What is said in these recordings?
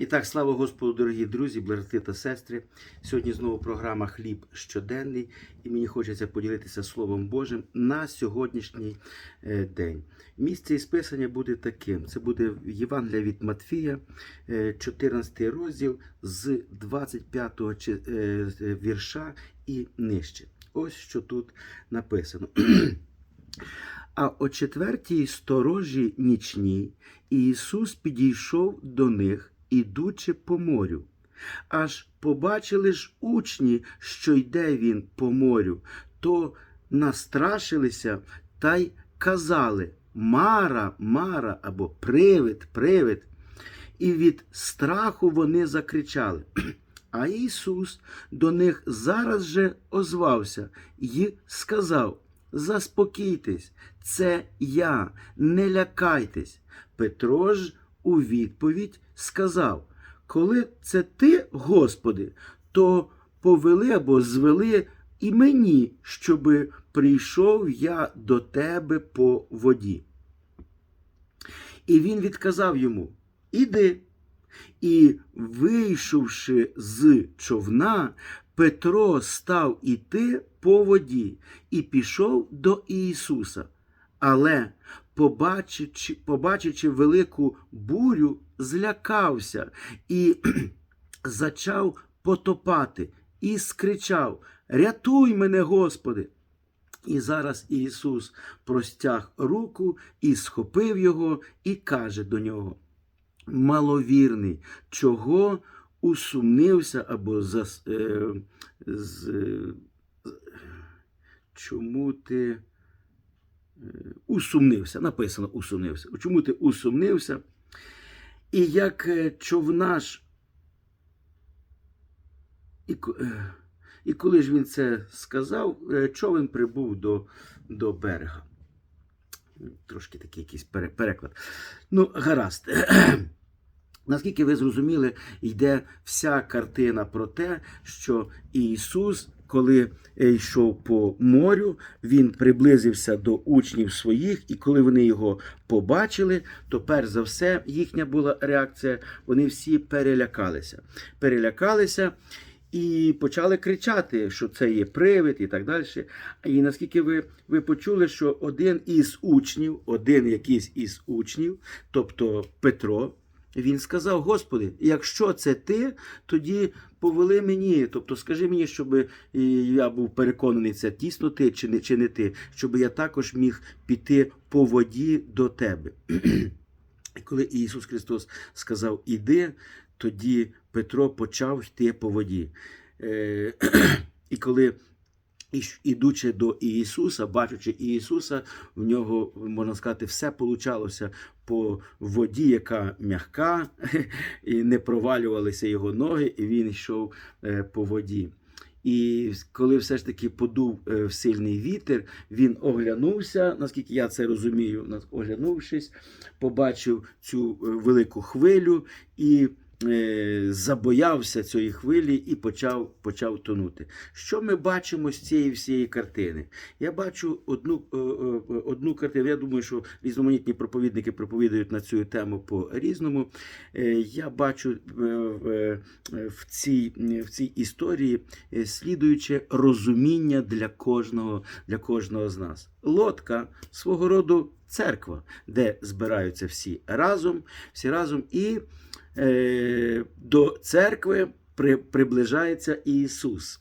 І так, слава Господу, дорогі друзі, брати та сестри. Сьогодні знову програма Хліб щоденний, і мені хочеться поділитися Словом Божим на сьогоднішній е, день. Місце із писання буде таким: це буде Євангелія від Матфія, е, 14 розділ з 25 чи- е, вірша і нижче. Ось що тут написано. А о четвертій сторожі нічній Ісус підійшов до них, ідучи по морю. Аж побачили ж учні, що йде він по морю, то настрашилися та й казали Мара, Мара або привид, привид. І від страху вони закричали. А Ісус до них зараз же озвався і сказав: Заспокійтесь, це я, не лякайтесь. Петро ж у відповідь сказав: Коли це ти, Господи, то повели або звели і мені, щоби прийшов я до тебе по воді. І він відказав йому: Іди. І, вийшовши з човна, Петро став іти по воді і пішов до Ісуса. Але, побачивши, побачивши велику бурю, злякався і зачав потопати, і скричав: Рятуй мене, Господи! І зараз Ісус простяг руку і схопив його, і каже до нього: Маловірний, чого усумнився або зас, е, з, е, чому ти е, усумнився? Написано усумнився. Чому ти усумнився? І як е, човнаш, і, е, і коли ж він це сказав, е, човен прибув до, до берега. Трошки такий якийсь переклад. Ну, гаразд. Наскільки ви зрозуміли, йде вся картина про те, що Ісус, коли е, йшов по морю, Він приблизився до учнів своїх, і коли вони його побачили, то перш за все їхня була реакція, вони всі перелякалися. Перелякалися і почали кричати, що це є привид і так далі. І наскільки ви, ви почули, що один із учнів, один якийсь із учнів, тобто Петро, він сказав: Господи, якщо це ти, тоді повели мені. Тобто, скажи мені, щоб я був переконаний, це дійсно ти чи не, чи не ти, щоб я також міг піти по воді до тебе. І коли Ісус Христос сказав Іди, тоді Петро почав йти по воді. Е, І коли ідучи до Ісуса, бачачи Ісуса, в нього, можна сказати, все получалося по воді, яка м'яка, і не провалювалися його ноги, і він йшов е, по воді. І коли все ж таки подув е, сильний вітер, він оглянувся, наскільки я це розумію, оглянувшись, побачив цю е, велику хвилю і забоявся цієї хвилі і почав, почав тонути. Що ми бачимо з цієї всієї картини? Я бачу одну, е, е, одну картину. Я думаю, що різноманітні проповідники проповідують на цю тему по-різному. Е, Я бачу е, в- цій, в цій історії е, слідуюче розуміння для кожного, для кожного з нас. Лодка свого роду церква, де збираються всі разом, всі разом, і е, до церкви при, приближається Ісус.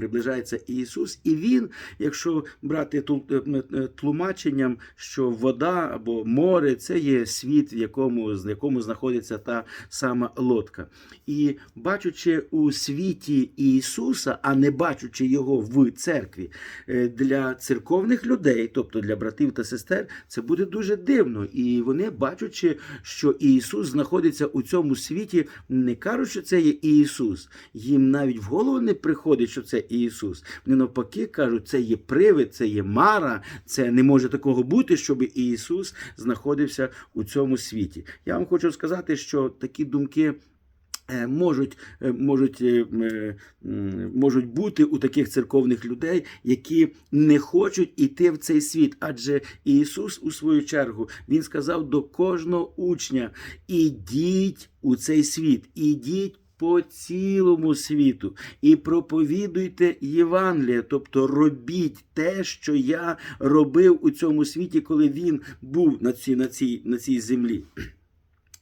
Приближається Ісус, і Він, якщо брати е, е, тлумаченням, що вода або море це є світ, в якому, з якому знаходиться та сама лодка. І бачучи у світі Ісуса, а не бачучи його в церкві, е, для церковних людей, тобто для братів та сестер, це буде дуже дивно. І вони, бачачи, що Ісус знаходиться у цьому світі, не кажуть, що це є Ісус. Їм навіть в голову не приходить, що це Ісус. Вони навпаки кажуть, це є привид, це є мара, це не може такого бути, щоб Ісус знаходився у цьому світі. Я вам хочу сказати, що такі думки е, можуть, е, можуть, е, можуть бути у таких церковних людей, які не хочуть іти в цей світ. Адже Ісус, у свою чергу, Він сказав до кожного учня: ідіть у цей світ, ідіть. По цілому світу і проповідуйте Євангеліє, тобто робіть те, що я робив у цьому світі, коли він був на цій, на цій, на цій землі.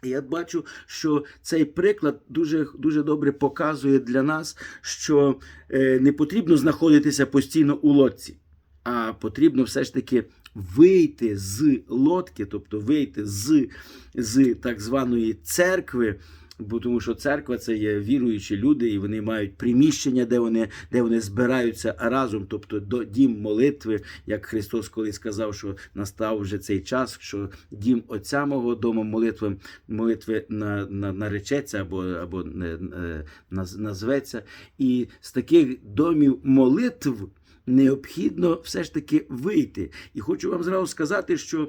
Я бачу, що цей приклад дуже, дуже добре показує для нас, що е, не потрібно знаходитися постійно у лодці, а потрібно все ж таки вийти з лодки, тобто вийти з, з так званої церкви. Бо тому що церква це є віруючі люди, і вони мають приміщення, де вони, де вони збираються разом, тобто до дім молитви, як Христос колись сказав, що настав вже цей час, що дім Отця мого дому молитви, молитви на, на, наречеться або, або е, е, наз- назветься. І з таких домів молитв необхідно все ж таки вийти. І хочу вам зразу сказати, що.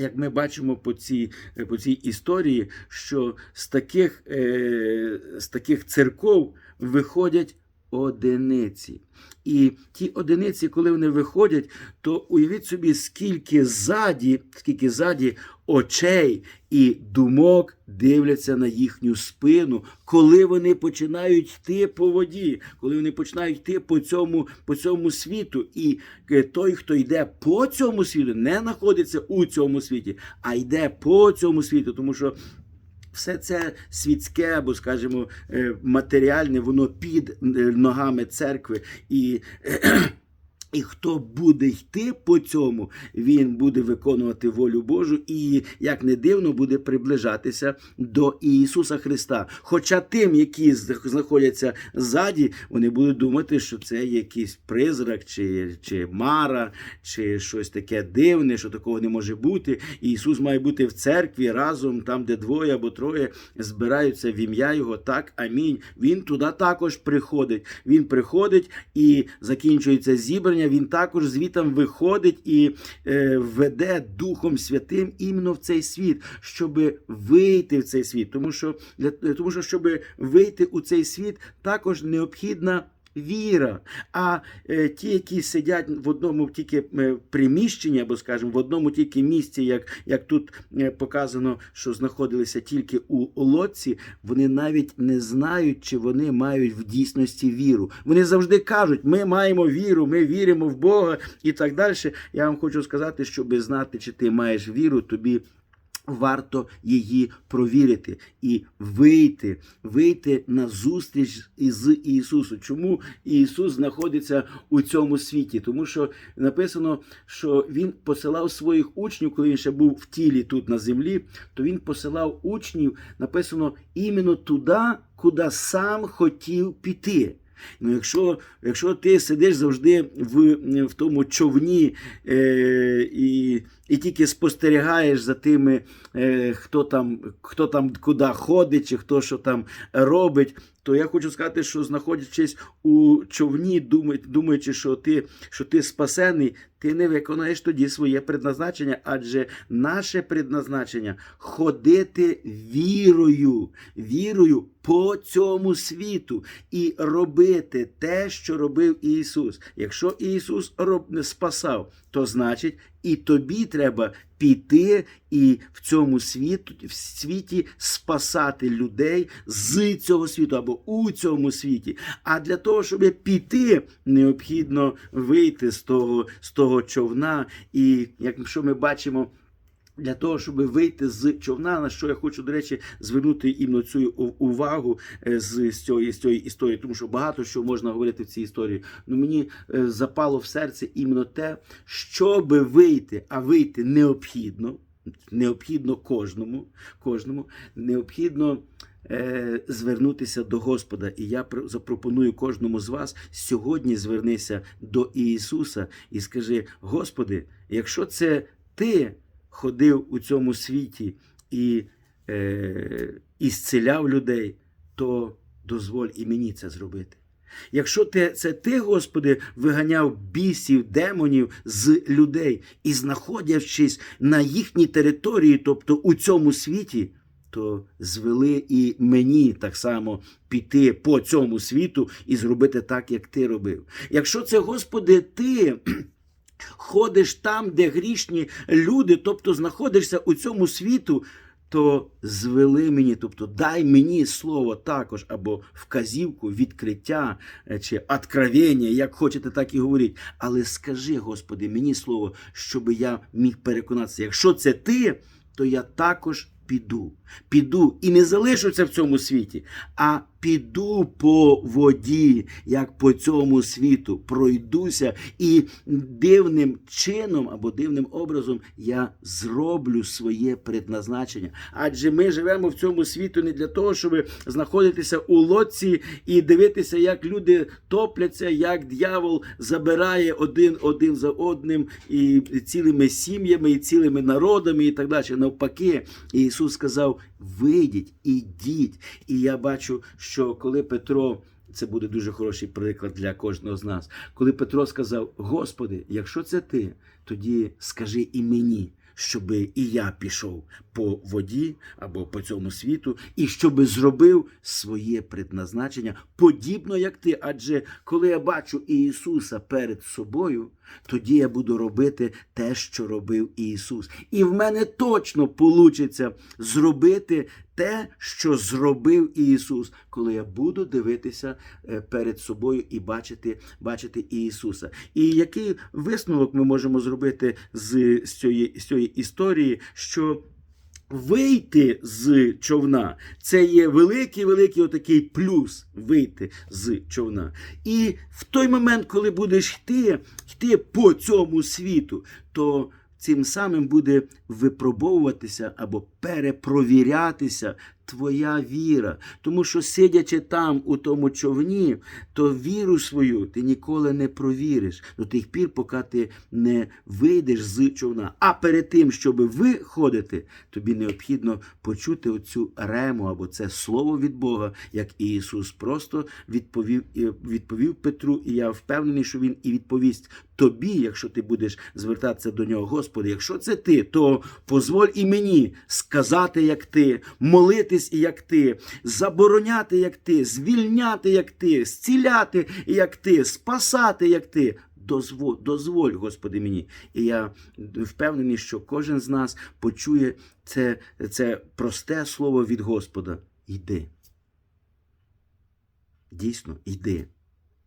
Як ми бачимо по цій, по цій історії, що з таких, е, з таких церков виходять одиниці. І ті одиниці, коли вони виходять, то уявіть собі, скільки ззаді, скільки ззаді очей і думок дивляться на їхню спину, коли вони починають йти по воді, коли вони починають йти по цьому, по цьому світу. І е, той, хто йде по цьому світу, не знаходиться у цьому світі, а йде по цьому світу, тому що. Все це світське або, скажімо, е, матеріальне, воно під е, ногами церкви. І, і хто буде йти по цьому, він буде виконувати волю Божу і, як не дивно, буде приближатися до Ісуса Христа. Хоча тим, які знаходяться ззаді, вони будуть думати, що це якийсь призрак, чи, чи мара, чи щось таке дивне, що такого не може бути. І Ісус має бути в церкві разом, там, де двоє або троє збираються в ім'я Його. Так, амінь. Він туди також приходить. Він приходить і закінчується зібрання. Він також звітом виходить і е, веде Духом Святим іменно в цей світ, щоб вийти в цей світ. Тому що, для, тому що щоб вийти у цей світ, також необхідна. Віра. А е, ті, які сидять в одному тільки е, приміщенні, або, скажімо, в одному тільки місці, як, як тут е, показано, що знаходилися тільки у лодці, вони навіть не знають, чи вони мають в дійсності віру. Вони завжди кажуть, ми маємо віру, ми віримо в Бога і так далі. Я вам хочу сказати, щоб знати, чи ти маєш віру, тобі. Варто її провірити і вийти, вийти на зустріч із Ісусом. Чому Ісус знаходиться у цьому світі? Тому що написано, що Він посилав своїх учнів, коли він ще був в тілі тут на землі, то Він посилав учнів, написано іменно туди, куди сам хотів піти. Ну, якщо якщо ти сидиш завжди в в тому човні е, і і тільки спостерігаєш за тими, хто там хто там куди ходить, чи хто що там робить, то я хочу сказати, що знаходячись у човні, думаючи, що ти, що ти спасений, ти не виконаєш тоді своє предназначення, адже наше предназначення ходити вірою, вірою по цьому світу і робити те, що робив Ісус. Якщо Ісус роб... спасав, то значить і тобі треба піти і в цьому світу, в світі спасати людей з цього світу або у цьому світі. А для того, щоб піти, необхідно вийти з того, з того човна. І якщо ми бачимо. Для того, щоб вийти з човна, на що я хочу, до речі, звернути іменно цю увагу з, з, цієї, з цієї історії, тому що багато що можна говорити в цій історії. Ну мені запало в серце іменно те, щоб вийти, а вийти необхідно, необхідно кожному, кожному, необхідно. Звернутися до Господа, і я запропоную кожному з вас сьогодні звернися до Ісуса і скажи: Господи, якщо це Ти ходив у цьому світі і е, і людей, то дозволь і мені це зробити. Якщо ти, це ти, Господи, виганяв бісів, демонів з людей і знаходячись на їхній території, тобто у цьому світі, то звели і мені так само піти по цьому світу і зробити так, як ти робив. Якщо це, Господи, ти. Ходиш там, де грішні люди, тобто знаходишся у цьому світу, то звели мені, тобто дай мені слово також, або вказівку, відкриття е, чи откровення, як хочете, так і говоріть. Але скажи, Господи, мені слово, щоб я міг переконатися, якщо це ти, то я також піду. Піду і не залишуся в цьому світі, а піду по воді, як по цьому світу, пройдуся і дивним чином або дивним образом я зроблю своє предназначення. Адже ми живемо в цьому світі не для того, щоб знаходитися у лодці і дивитися, як люди топляться, як дьявол забирає один один за одним і цілими сім'ями, і цілими народами, і так далі. Навпаки, Ісус сказав: вийдіть, ідіть. І я бачу, що коли Петро. Це буде дуже хороший приклад для кожного з нас. Коли Петро сказав: Господи, якщо це ти, тоді скажи і мені, щоб і я пішов по воді або по цьому світу, і щоб зробив своє предназначення подібно як ти. Адже коли я бачу Ісуса перед собою, тоді я буду робити те, що робив Ісус. І в мене точно получиться зробити те, що зробив Ісус, коли я буду дивитися е, перед собою і бачити, бачити Ісуса. І який висновок ми можемо зробити з, з, цієї, з цієї історії, що Вийти з човна це є великий, великий отакий плюс вийти з човна. І в той момент, коли будеш йти, йти по цьому світу, то цим самим буде випробовуватися або перепровірятися твоя віра. Тому що, сидячи там, у тому човні, то віру свою ти ніколи не провіриш до тих пір, поки ти не вийдеш з човна. А перед тим, щоб виходити, тобі необхідно почути оцю рему або це слово від Бога, як Ісус просто відповів, відповів Петру, і я впевнений, що Він і відповість тобі, якщо ти будеш звертатися до нього, Господи, якщо це ти, то позволь і мені сказати, як ти, молитись, як ти, забороняти, як ти, звільняти, як ти, зціляти, як ти, спасати, як ти. Дозволь, дозволь, Господи, мені. І я впевнений, що кожен з нас почує це, це просте слово від Господа. Йди. Дійсно, йди.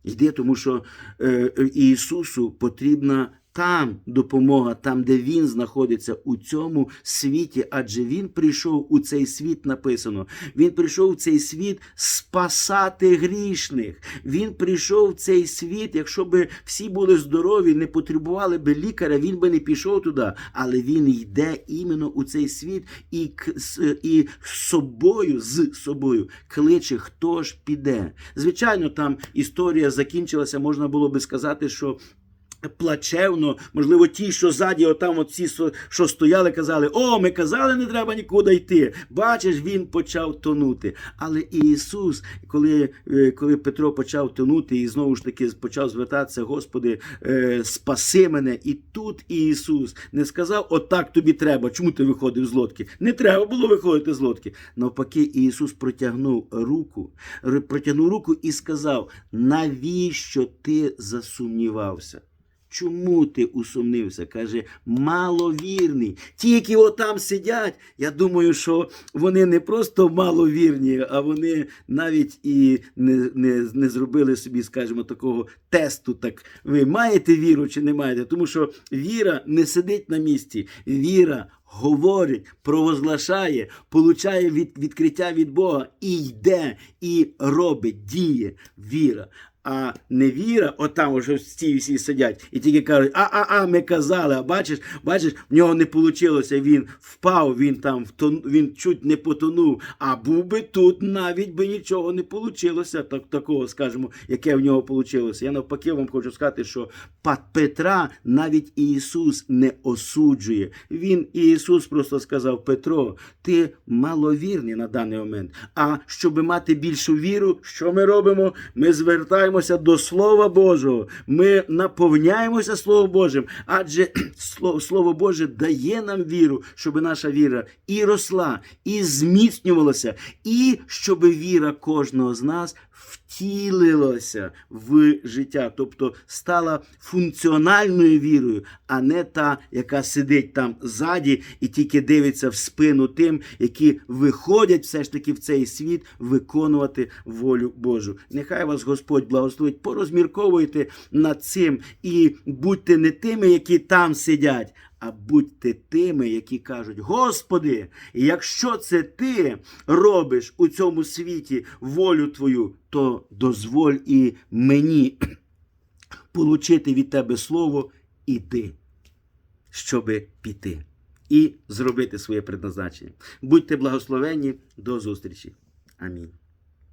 Йди, тому що е, Ісусу потрібна там допомога, там, де Він знаходиться у цьому світі, адже Він прийшов у цей світ, написано. Він прийшов у цей світ спасати грішних. Він прийшов в цей світ, якщо б всі були здорові, не потребували би лікаря, він би не пішов туди. Але він йде іменно у цей світ і, і собою, з собою кличе, хто ж піде. Звичайно, там історія закінчилася, можна було би сказати, що. Плачевно, можливо, ті, що ззаді, отам, от ці, що стояли, казали: О, ми казали, не треба нікуди йти. Бачиш, він почав тонути. Але Ісус, коли коли Петро почав тонути і знову ж таки почав звертатися, Господи, спаси мене. І тут Ісус не сказав, отак тобі треба. Чому ти виходив з лодки? Не треба було виходити з лодки. Навпаки, Ісус протягнув руку, протягнув руку і сказав: навіщо ти засумнівався? Чому ти усумнився? Каже, маловірний. Ті, які отам сидять, я думаю, що вони не просто маловірні, а вони навіть і не не, не зробили собі, скажімо, такого тесту. Так ви маєте віру чи не маєте? Тому що віра не сидить на місці. Віра говорить, провозглашає, получає від, відкриття від Бога і йде, і робить, діє віра. А невіра, отам уже всі всі сидять і тільки кажуть, а-а-а, ми казали, а бачиш, бачиш, в нього не вийшло, він впав, він там втон, він чуть не потонув. А був би тут навіть би нічого не вийшло, так, такого, скажімо, яке в нього вийшло. Я навпаки вам хочу сказати, що Петра навіть Ісус не осуджує. Він Ісус просто сказав: Петро, ти маловірний на даний момент. А щоб мати більшу віру, що ми робимо? Ми звертаємо звертаємося до Слова Божого. Ми наповняємося Словом Божим, адже Слово, Боже дає нам віру, щоб наша віра і росла, і зміцнювалася, і щоб віра кожного з нас втілилася в життя, тобто стала функціональною вірою, а не та, яка сидить там ззаді і тільки дивиться в спину тим, які виходять все ж таки в цей світ виконувати волю Божу. Нехай вас Господь благословить, порозмірковуйте над цим і будьте не тими, які там сидять. А будьте тими, які кажуть: Господи, якщо це ти робиш у цьому світі волю Твою, то дозволь і мені получити від Тебе слово іти, щоби піти і зробити своє предназначення. Будьте благословені, до зустрічі. Амінь.